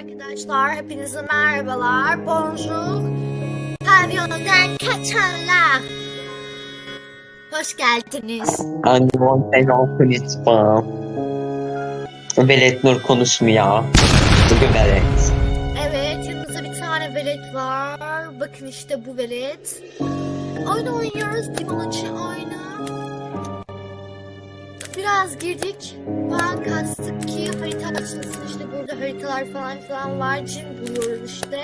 arkadaşlar, hepinize merhabalar. Bonjour. Pavyondan kaçanlar. Hoş geldiniz. Annem sen konuşma. Velet Nur konuşmuyor. Bugün velet. Evet, yanımızda bir tane velet var. Bakın işte bu velet. Oyun oynuyoruz, Dimaçı oyunu. Biraz girdik. Ben kastık ki harita açılsın. İşte burada haritalar falan filan var. Cin buluyoruz işte.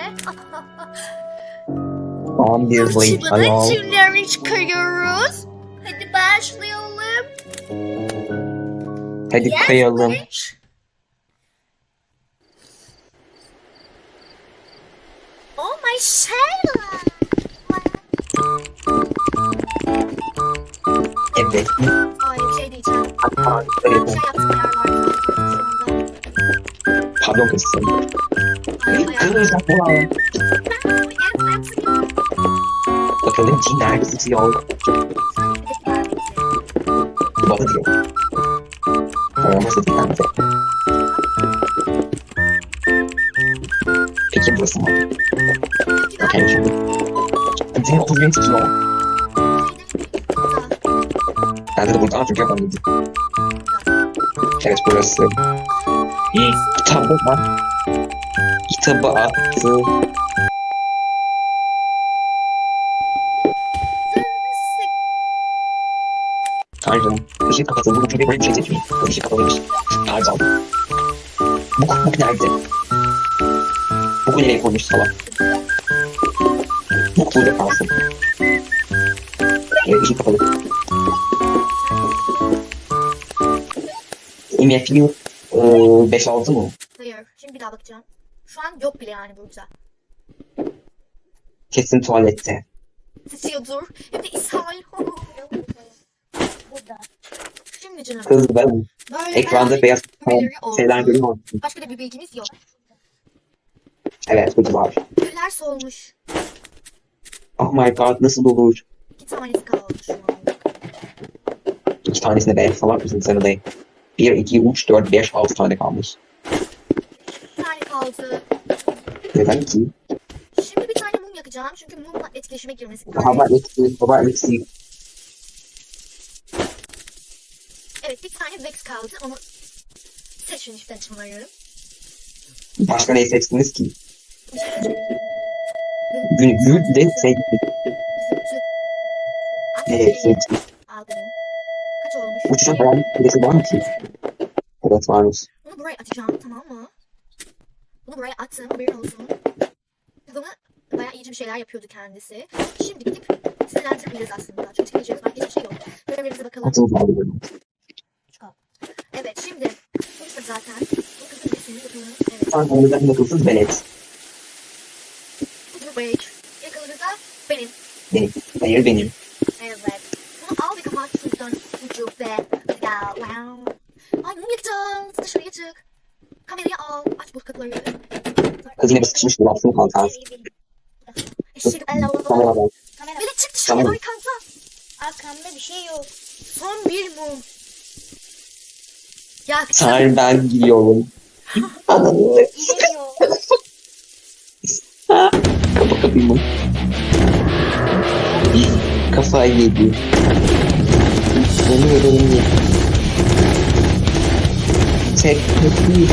11 late Açılmadan ayol. cinleri çıkarıyoruz. Hadi başlayalım. Hadi kayalım. Üç. Oh my 아, 그리고 반역했어. 그걸 자꾸 와. 저는 진 알겠지요. 뭐지요? 어머스디 남자. 이렇게 물었어. 오케이. 지금 어떻게 지요 Pardon kızım. Ay, ay, ay. Kırmızı falan. Ben bunu en yaptım. Bakalım cinler tutuyor. Bana diyor. Olmasa dinlendi. Peki burası mı? Okey şimdi. Cin 31 tutuyor. Bende de burada çünkü yapamadım. Evet burası. İyi. Kitabı var. Kitabı attı. Tanrım. Işık kapatıldı. Bu çok böyle bir şey seçmiyor. Işık kapalıymış. Pardon. Buk, buk nerede? Buk nereye koymuş salak? Buk burada kalsın. Evet ışık kapalı. IMF 5-6 mı? Hayır. Şimdi bir daha bakacağım. Şu an yok bile yani burada. Kesin tuvalette. Sıçıyordur. Hem de ishal. burada. Şimdi canım. Kız ben Böyle ekranda beyaz şeyler görüyorum. Başka da bir bilgimiz yok. Evet bu da var. Güller solmuş. Oh my god nasıl olur? İki tanesi kaldı şu an. İki tanesine be salak mısın de? 1, 2, 3, 4, 5, 6 tane kalmış. Bir tane kaldı. Neden ki? Şimdi bir tane mum yakacağım çünkü mumla etkileşime girmesi Hava eksi, hava eksi. Evet bir tane Vex kaldı. Onu seçin işte açımlarıyorum. Başka ne seçtiniz ki? Şey. Gün, gün de şey, Zıpçı. evet, seçtim. Olmuş? Uçuşun falan birisi var mı ki? Evet varmış. Bunu buraya atacağım tamam mı? Bunu buraya attım haberin olsun. Kızımı bayağı iyice bir şeyler yapıyordu kendisi. Şimdi gidip sinirlendirmeyeceğiz aslında. Çünkü çıkacağız. Başka hiçbir şey yok. Görevlerimize bakalım. Atıl böyle. Evet şimdi. Konuştuk zaten. Bu kızın resmini bakalım. Evet. Sen onlardan bakılsız velet. Bu break. Yakalarında benim. Benim. Hayır benim. Evet. Bunu al ve kapat ucu ve gel. Wow. Ay mum yakacağız. Dışarıya çık. Kamerayı al. Aç bu kapıları. Kız yine bir sıkışmış bir baksın kanka. Eşek bak. Kamera Böyle çık dışarıya Tamam. kanka. arkamda bir şey yok. Son bir mum. Yaktım. Tanrı ben gidiyorum. Ananı. Kapa kapıyı mı? Kafayı yedi. Yanıyorum ya. Tek kapıyı.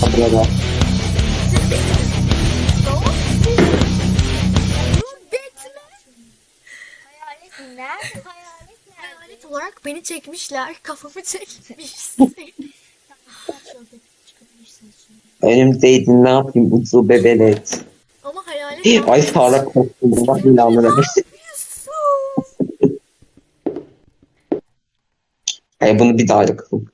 Kapıya bak. Hayalet olarak beni çekmişler. Kafamı çekmiş. Önümdeydin ne yapayım ucu bebelet. Ama hayalet Ay Sara korktum. Bak ilanlara. Yusuf. Ay bunu bir daha yakalım.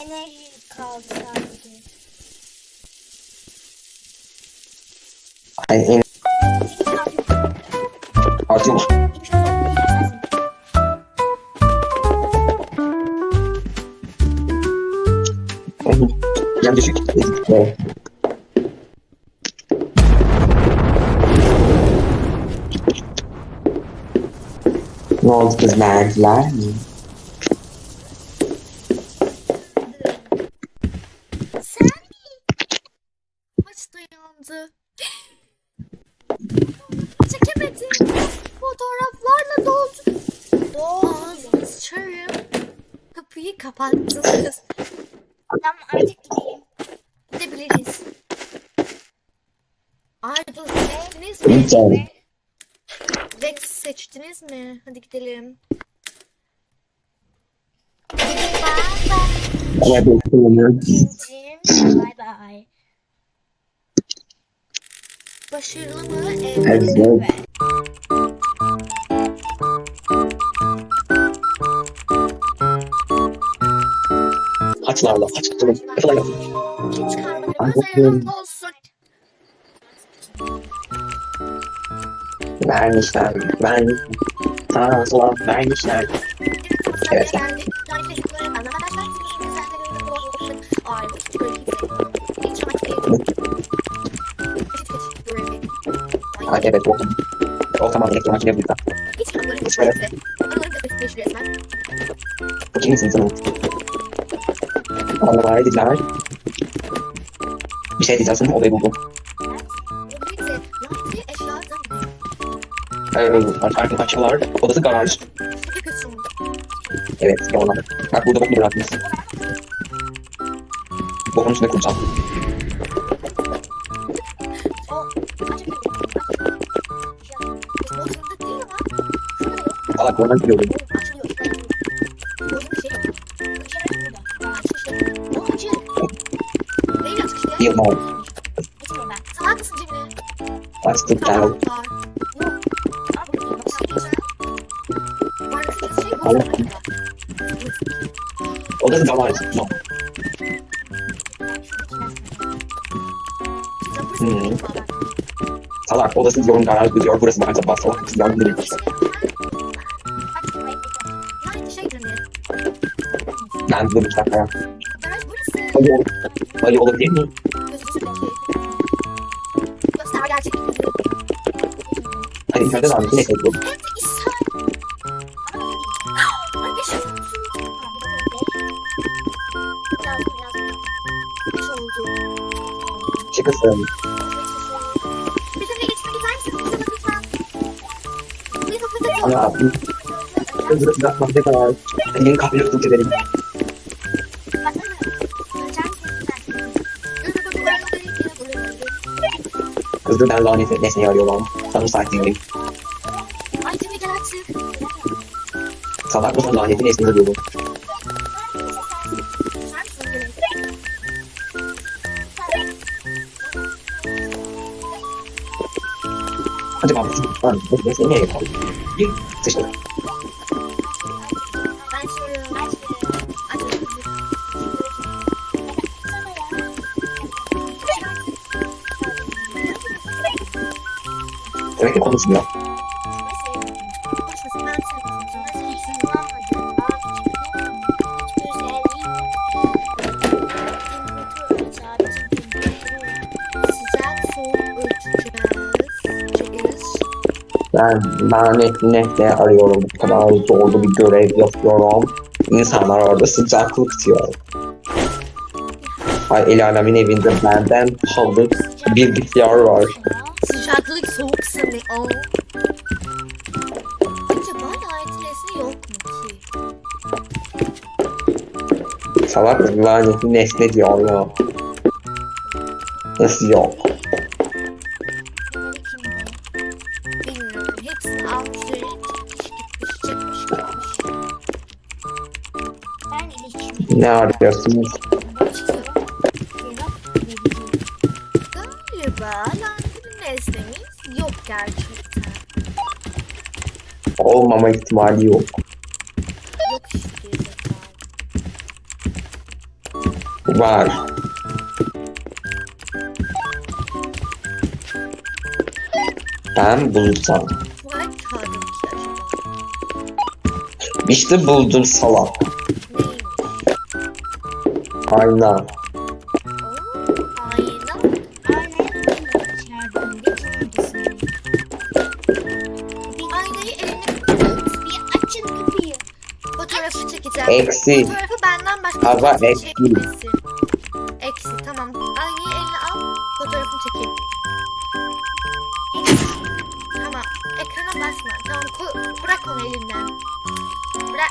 Enerji kaldı sadece. Yani en artık mu? hiçbir şey düşük. Evet. Ne oldu kız verdiler mi? Sen Maç dayandı. Çekemedim. Fotoğraflarla doldu. Ağzını sıçarım. Kapıyı kapattınız. Tamam artık gideyim. Gidebiliriz. Ay dur seçtiniz mi? Vex seçtiniz mi? Hadi gidelim. Bye bye. Bay bay. Başarılı mı? Evet. Evet. Haçlarla, haçlarla. Olsun. Vermişler. Sağa sola vermişler. Evet. Arkadaşlar güzel Ay Ay evet o. O tamam elektrik makine burada. hiç Evet. neyse. Anılarım da basitleşiyor resmen. Bu kimsin sen? Bana verdiler. Bir şey diyeceksin, olayı buldum. Ee, arkadaşlar, odası garaj. Evet, yalan. Bak burada bokunu bırakmış. Bokun üstüne kuracağım. Var kısacası şey bu. Odası garaj. No. ben şuradakine Hmm. Salak, odası diyorum garaj diyor. Burası bence bas salak. Kız yardım Ben bir dakika ya. Garaj burası. Hadi ol. Hadi olabilir mi? Peki. Göster gerçek yüzü. Hani içeride var? Neyse. dur. Hem de ishal. Ay beş oldu. Yazdım yazdım. Beş oldu. Çıkısın. Bizimle geçmek ister misiniz? Bize lütfen. Bir sohbet Ana. Kızı bırakmak ne kadar. Yeni kahve tutup gidelim. Kızı ben lanet nesneyi arıyorum. Tanrı sakinliğim. Ay Cemile gel artık. Salak mısın laneti nesneyi arıyorum. Sen misin Cemile? Acaba bu çocuk var mı? Bu nesneyi nereye koydun? Bir sıçtı. Demek ki konuşmuyor. Ben. Ben nesneyi arıyorum. Bu kadar zorlu bir görev yapıyorum. İnsanlar orada sıcaklık diyor. Ay el alemin evinde benden halı bilgisayar var. Sıcaklık soğuk o. Acaba nesne yok mu ki? Salak lanetli nesne diyor ya. Nasıl yok? Bilmiyorum. Hepsini almışlar. Gitmiş gitmiş çıkmış gitmiş. Ben ilişkimi Ne arıyorsunuz? gerçekten. Olmama ihtimali yok. Yok işte. Var. Ben bulursam. İşte buldum salak. Neymiş? Aynen. Eksi. Fotoğrafı benden başka Hava kimse eksi. çekmesin. Eksi tamam. Aynayı eline al. Fotoğrafını çekeyim. Tamam. Ekrana basma. Tamam koy, bırak onu elinden. Bırak.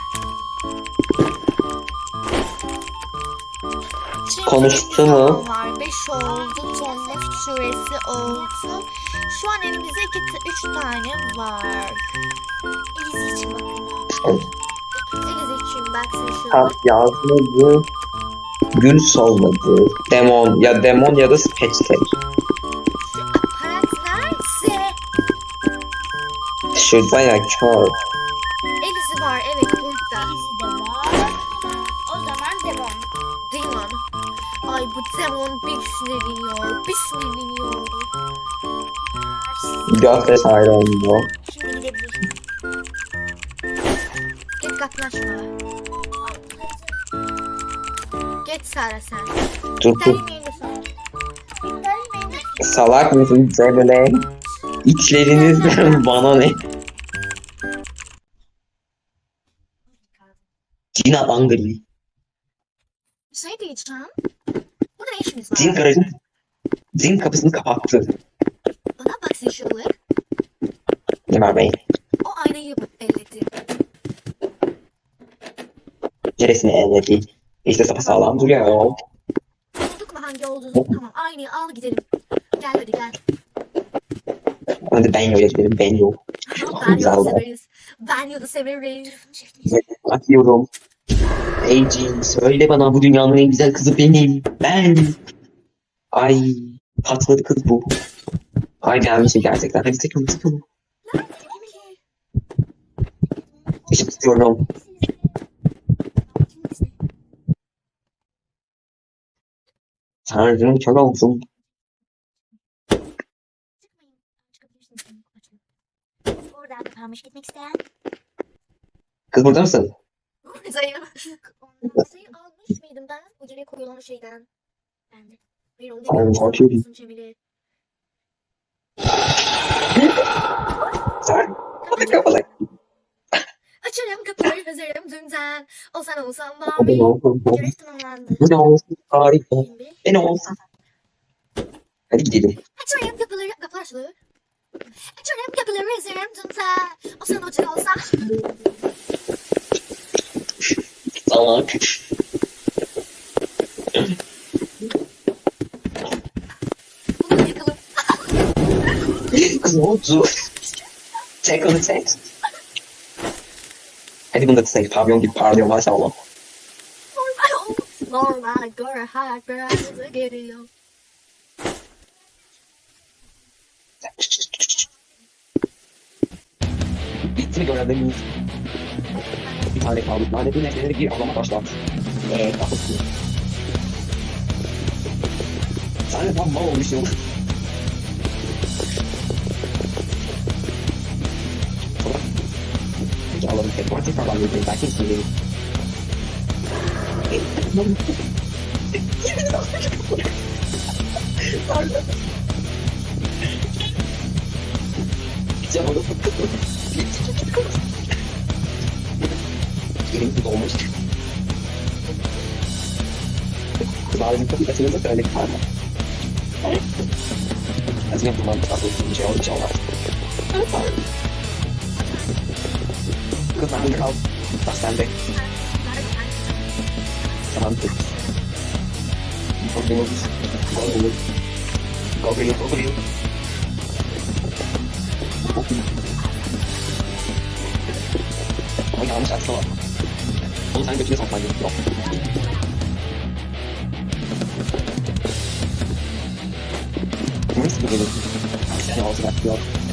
Şimdi Konuştu bir mu? Var. 5 oldu. Tonluk süresi oldu. Şu an elimizde 2 3 tane var. Eliz için bakın. Baksın yazmadı. Gül solmadı. Demon ya demon ya da Spectre. Şu aparat nerede? Şurada ya kör. Elizi var evet burada. Elizi de var. O zaman devam. Demon. Ay bu demon bir sinirleniyor. Bir sinirleniyor. Göz hayranlı. Şimdi Sara sen. Dur dur. Salak mısın Cemile? İçlerinizden bana ne? Cina Angry. Bir şey diyeceğim. Burada ne işimiz var? Cin garajın Cin kapısını kapattı. Bana bak Sişalık. Ne var bey? O aynayı elledi. Neresini elledi? İşte sapasağlam duruyor. Bulduk mu hangi olduğunu? Tamam aynayı al gidelim. Gel hadi gel. Hadi ben öyle gidelim. Ben yok. Ben yolu severiz. Ben yolu severiz. Atıyorum. Ey Cin söyle bana bu dünyanın en güzel kızı benim. Ben. Ay patladı kız bu. Ay gelmişim gerçekten. Hadi tek onu tek onu. Işık istiyorum. Tanrım kör. Oradan gitmek isteyen. Kız burada mısın? Zayı. Zayı almış mıydım ben? Bu geriye koyulan şeyden. Ben de. Hayır onu Ay, çok iyi. Cemile. Sen. Hadi kapalı. Açarım kapıları hazırım dünden. Olsan mavi. olsun. Görev tamamlandı. Hadi olsun. Harika. Ben olsam. Hadi gidelim. Açarım kapıları. Kapılar açılıyor. Açarım kapıları hazırım dünden. Olsan olacak olsam. Salak. Bunu yakalım. Kız ne oldu? Çek onu çek. Hadi bunu da çek. Pavyon gibi parlıyor maşallah. Normal göre hayat biraz geliyor. Bitti görevlerimiz? Bir tane kaldı. Lanetli nesneleri bir avlama başlat. Eee kapısı. Sen de tam mal olmuşsun. aula do repórter trabalhista inaquecível. Querido Domus. Várias implicações até ele, cara. As minhas mãos estavam em gel de aula. Biraz olsun bir şey oldu inşallah. Kızlar burada kal. Bak sen de. Tamam dur. Problem olur. Gol olur. Gol geliyor, gol geliyor. Ama yanlış atma var. Onu sen götüne saklan. Yok. Nasıl gidelim? Sen olsun bak yok. Salak. Nereye gidiyorsun?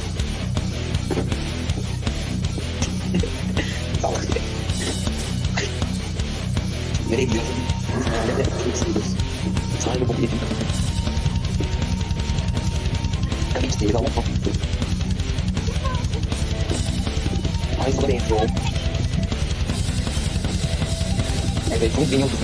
Herhalde de çok seviyoruz. Sadece bok yedim. Tabii ki değil ama çok mutluyum. Ay sana benziyor. Evet, bunu biliyordum. Sana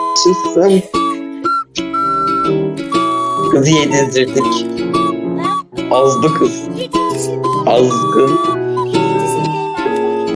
çıksın. Kızı yedirdik. Azdı kız. Azgın.